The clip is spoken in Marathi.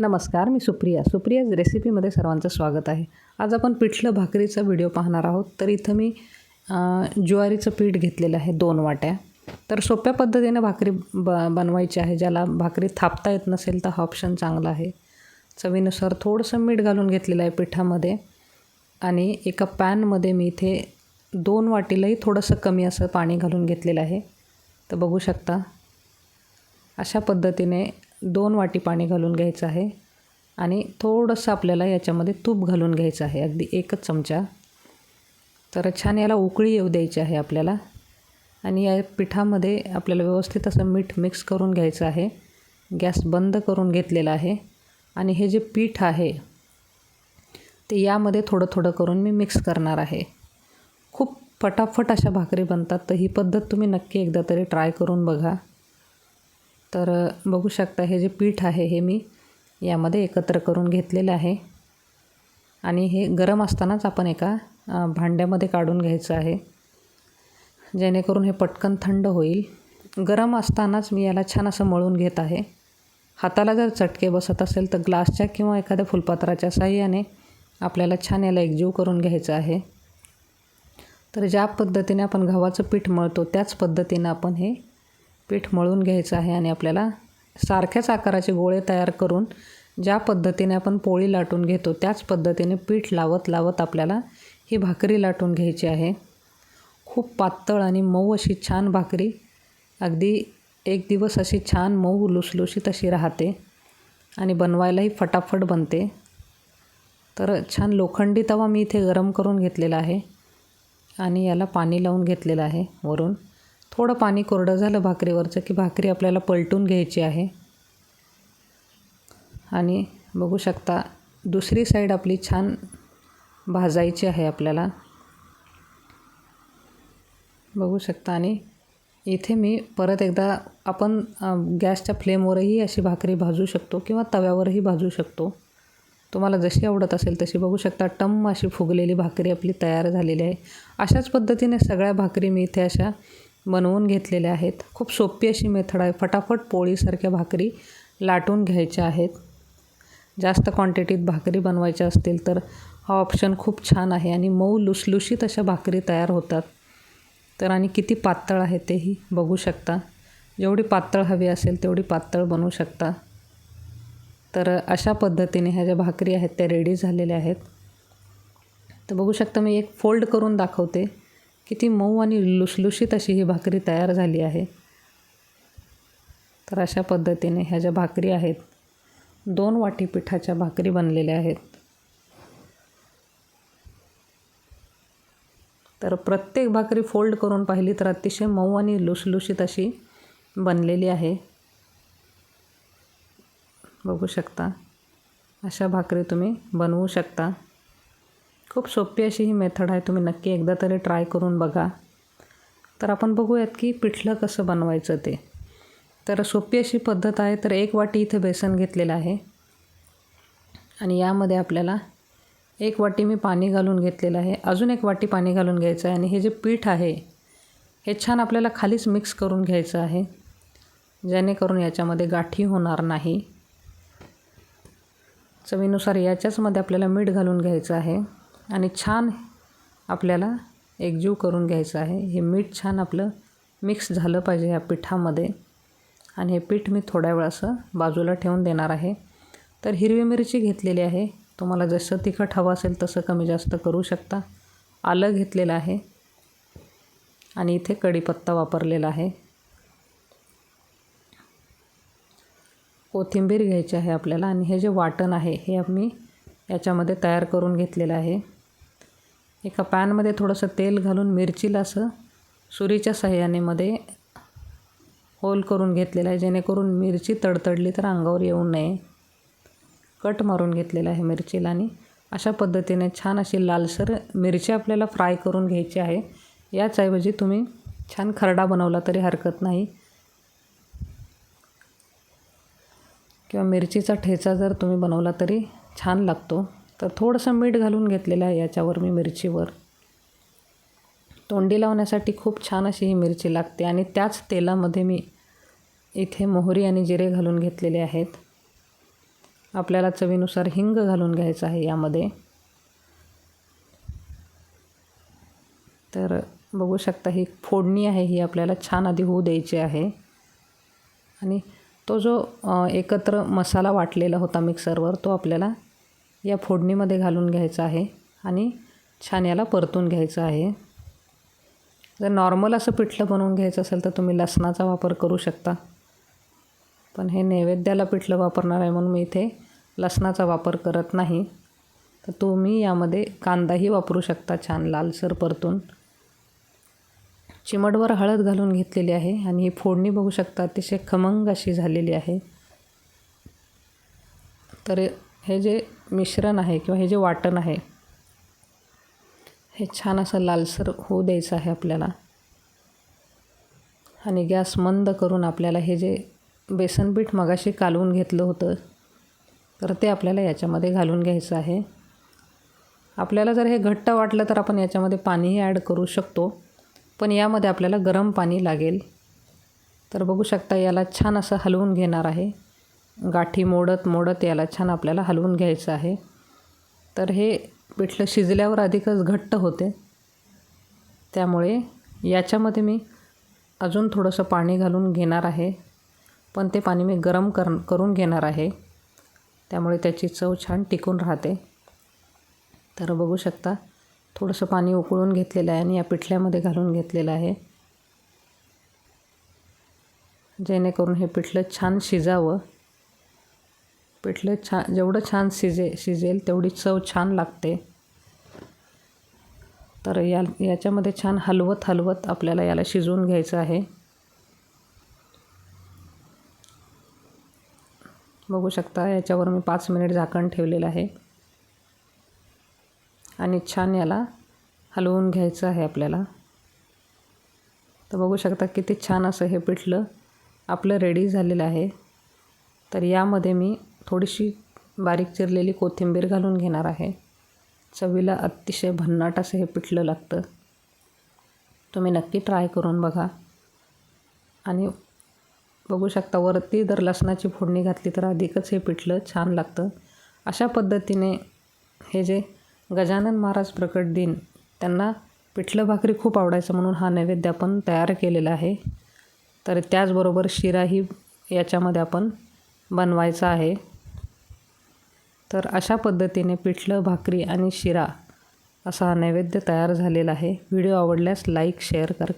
नमस्कार मी सुप्रिया. सुप्रियाज रेसिपीमध्ये सर्वांचं स्वागत आहे. आज आपण पिठलं भाकरीचा व्हिडिओ पाहणार आहोत. तर इथं मी ज्वारीचं पीठ घेतलेलं आहे दोन वाट्या. तर सोप्या पद्धतीने भाकरी ब बनवायची आहे. ज्याला भाकरी थापता येत नसेल तर हा ऑप्शन चांगला आहे. चवीनुसार थोडंसं मीठ घालून घेतलेलं आहे पिठामध्ये. आणि एका पॅनमध्ये मी इथे दोन वाटीलाही थोडंसं कमी असं पाणी घालून घेतलेलं आहे. तर बघू शकता अशा पद्धतीने दोन वाटी पाणी घालून घ्यायचं आहे आणि थोडंसं आपल्याला याच्यामध्ये तूप घालून घ्यायचं आहे. अगदी एकच चमचा. तर छान याला उकळी येऊ द्यायची आहे आपल्याला. आणि या पिठामध्ये आपल्याला व्यवस्थित असं मीठ मिक्स करून घ्यायचं आहे. गॅस बंद करून घेतलेला आहे. आणि हे जे पीठ आहे ते यामध्ये थोडं थोडं करून मी मिक्स करणार आहे. खूप फटाफट अशा भाकरी बनतात तर ही पद्धत तुम्ही नक्की एकदा तरी ट्राय करून बघा. तर बघू शकता हे जे पीठ आहे हे मी यामध्ये एकत्र करून घेतलेलं आहे. आणि हे गरम असतानाच आपण एका भांड्यामध्ये काढून घ्यायचं आहे. जेणेकरून हे पटकन थंड होईल. गरम असतानाच मी याला छान असं मळून घेत आहे. हाताला जर चटके बसत असेल तर ग्लासच्या किंवा एखाद्या फुलपात्राच्या साह्याने आपल्याला छान याला एकजीव करून घ्यायचं आहे. तर ज्या पद्धतीने आपण गव्हाचं पीठ मळतो त्याच पद्धतीनं आपण हे पीठ मळून घ्यायचं आहे आणि आपल्याला सारख्याच आकाराचे गोळे तयार करून ज्या पद्धतीने आपण पोळी लाटून घेतो त्याच पद्धतीने पीठ लावत लावत आपल्याला ही भाकरी लाटून घ्यायची आहे. खूप पातळ आणि मऊ अशी छान भाकरी. अगदी एक दिवस अशी छान मऊ लुसलुशीत अशी राहते आणि बनवायलाही फटाफट बनते. तर छान लोखंडी तवा मी इथे गरम करून घेतलेला आहे आणि याला पाणी लावून घेतलेलं आहे वरून. थोडं पाणी कोरडं झालं भाकरीवरचं की भाकरी आपल्याला पलटून घ्यायची आहे. आणि बघू शकता दुसरी साईड आपली छान भाजायची आहे आपल्याला. बघू शकता आणि इथे मी परत एकदा आपण गॅसच्या फ्लेमवरही अशी भाकरी भाजू शकतो किंवा तव्यावरही भाजू शकतो. तुम्हाला जशी आवडत असेल तशी बघू शकता टम्म अशी फुगलेली भाकरी आपली तयार झालेली आहे. अशाच पद्धतीने सगळ्या भाकरी मी इथे अशा बनवून घेतलेल्या आहेत. खूप सोपी अशी मेथड आहे. फटाफट पोळीसारख्या भाकरी लाटून घ्यायच्या आहेत. जास्त क्वांटिटीत भाकरी बनवायच्या असतील तर हा ऑप्शन खूप छान आहे आणि मऊ लुसलुशीत अशा भाकरी तयार होतात. तर आणि किती पातळ आहे तेही बघू शकता. जेवढी पातळ हवी असेल तेवढी पातळ बनवू शकता. तर अशा पद्धतीने ह्या ज्या भाकरी आहेत त्या रेडी झालेल्या आहेत. तर बघू शकता मी एक फोल्ड करून दाखवते. किती मऊ आणि लुसलुशीत अशी ही भाकरी तयार झाली आहे. तर अशा पद्धतीने ह्या ज्या भाकरी आहेत दोन वाटी पिठाच्या भाकरी बनलेल्या आहेत. तर प्रत्येक भाकरी फोल्ड करून पाहिली तर अतिशय मऊ आणि लुसलुशीत अशी बनलेली आहे. बघू शकता अशा भाकरी तुम्ही बनवू शकता. खूप सोपी अशी ही मेथड आहे तुम्ही नक्की एकदा तरी ट्राय करून बघा. तर आपण बघूयात की पिठलं कसं बनवायचं ते. तर सोपी अशी पद्धत आहे तर एक वाटी इथे बेसन घेतलेलं आहे. आणि यामध्ये आपल्याला एक वाटी मी पाणी घालून घेतलेलं आहे. अजून एक वाटी पाणी घालून घ्यायचं आहे आणि हे जे पीठ आहे हे छान आपल्याला खालीच मिक्स करून घ्यायचं आहे जेणेकरून याच्यामध्ये गाठी होणार नाही. चवीनुसार याच्याचमध्ये आपल्याला मीठ घालून घ्यायचं आहे. आणि छान आपल्याला एकजीव करून घ्यायचं आहे. हे मीठ छान आपलं मिक्स झालं पाहिजे या पिठामध्ये. आणि हे पीठ मी थोड्या वेळ असं बाजूला ठेवून देणार आहे. तर हिरवी मिरची घेतलेली आहे. तुम्हाला जसं तिखट हवं असेल तसं कमी जास्त करू शकता. आलं घेतलेलं आहे. आणि इथे कढीपत्ता वापरलेला आहे. कोथिंबीर घ्यायची आहे आपल्याला. आणि हे जे वाटण आहे हे आम्ही याच्यामध्ये तयार करून घेतलेलं आहे. एका पॅनमध्ये थोडंसं तेल घालून मिरचीला असं सुरीच्या सहाय्याने मध्ये होल करून घेतलेलं आहे. जेणेकरून मिरची तडतडली तर अंगावर येऊ नये. कट मारून घेतलेला आहे मिरचीला आणि अशा पद्धतीने छान अशी लालसर मिरची आपल्याला फ्राय करून घ्यायची आहे. याचऐवजी तुम्ही छान खरडा बनवला तरी हरकत नाही. किंवा मिरचीचा ठेचा जर तुम्ही बनवला तरी छान लागतो. तर थोडंसं मीठ घालून घेतलेलं आहे याच्यावर मी मिरचीवर. तोंडी लावण्यासाठी खूप छान अशी ही मिरची लागते आणि त्याच तेलामध्ये मी इथे मोहरी आणि जिरे घालून घेतलेले आहेत. आपल्याला चवीनुसार हिंग घालून घ्यायचं आहे यामध्ये. तर बघू शकता ही फोडणी आहे ही आपल्याला छान आधी होऊ द्यायची आहे. आणि तो जो एकत्र मसाला वाटलेला होता मिक्सरवर तो आपल्याला या फोडणीमध्ये घालून घ्यायचं आहे आणि छान याला परतून घ्यायचं आहे. जर नॉर्मल असं पिठलं बनवून घ्यायचं असेल तर तुम्ही लसणाचा वापर करू शकता. पण हे नैवेद्याला पिठलं वापरणार आहे म्हणून मी इथे लसणाचा वापर करत नाही. तर तुम्ही यामध्ये कांदाही वापरू शकता छान लालसर परतून. चिमटवर हळद घालून घेतलेली आहे आणि ही फोडणी बघू शकता अतिशय खमंग अशी झालेली आहे. तर हे जे मिश्रण आहे किंवा हे जे वाटण आहे हे छान असं लालसर होऊ द्यायचं आहे आपल्याला. आणि गॅस मंद करून आपल्याला हे जे बेसनपीठ मगाशी कालवून घेतलं होतं तर ते आपल्याला याच्यामध्ये घालून घ्यायचं आहे. आपल्याला जर हे घट्ट वाटलं तर आपण याच्यामध्ये पाणीही ॲड करू शकतो पण यामध्ये आपल्याला गरम पाणी लागेल. तर बघू शकता याला छान असं हलवून घेणार आहे. गाठी मोडत मोडत याला छान आपल्याला हलवून घ्यायचं आहे. तर हे पिठलं शिजल्यावर अधिकच घट्ट होते. त्यामुळे याच्यामध्ये मी अजून थोडंसं पाणी घालून घेणार आहे. पण ते पाणी मी गरम कर करून घेणार आहे. त्यामुळे त्याची चव छान टिकून राहते. तर बघू शकता थोडंसं पाणी उकळून घेतलेलं आहे आणि या पिठल्यामध्ये घालून घेतलेलं आहे. जेणेकरून हे पिठलं छान शिजावं. पिठलं छान जेवढं छान शिजे शिजेल तेवढी चव छान लागते. तर या याच्यामध्ये छान हलवत हलवत आपल्याला याला शिजवून घ्यायचं आहे. बघू शकता याच्यावर मी पाच मिनिट झाकण ठेवलेलं आहे. आणि छान याला हलवून घ्यायचं आहे आपल्याला. तर बघू शकता किती छान असं हे पिठलं आपलं रेडी झालेलं आहे. तर यामध्ये मी थोडीशी बारीक चिरलेली कोथिंबीर घालून घेणार आहे. चवीला अतिशय भन्नाट असं हे पिठलं लागतं. तुम्ही नक्की ट्राय करून बघा. आणि बघू शकता वरती जर लसणाची फोडणी घातली तर अधिकच हे पिठलं छान लागतं. अशा पद्धतीने हे जे गजानन महाराज प्रकट दिन त्यांना पिठलं भाकरी खूप आवडायचं म्हणून हा नैवेद्य आपण तयार केलेला आहे. तर त्याचबरोबर शिराही याच्यामध्ये आपण बनवायचा आहे. तर अशा पद्धतीने पिठलं भाकरी आणि शिरा असा हा नैवेद्य तयार झालेला आहे. व्हिडिओ आवडल्यास लाईक शेअर कर.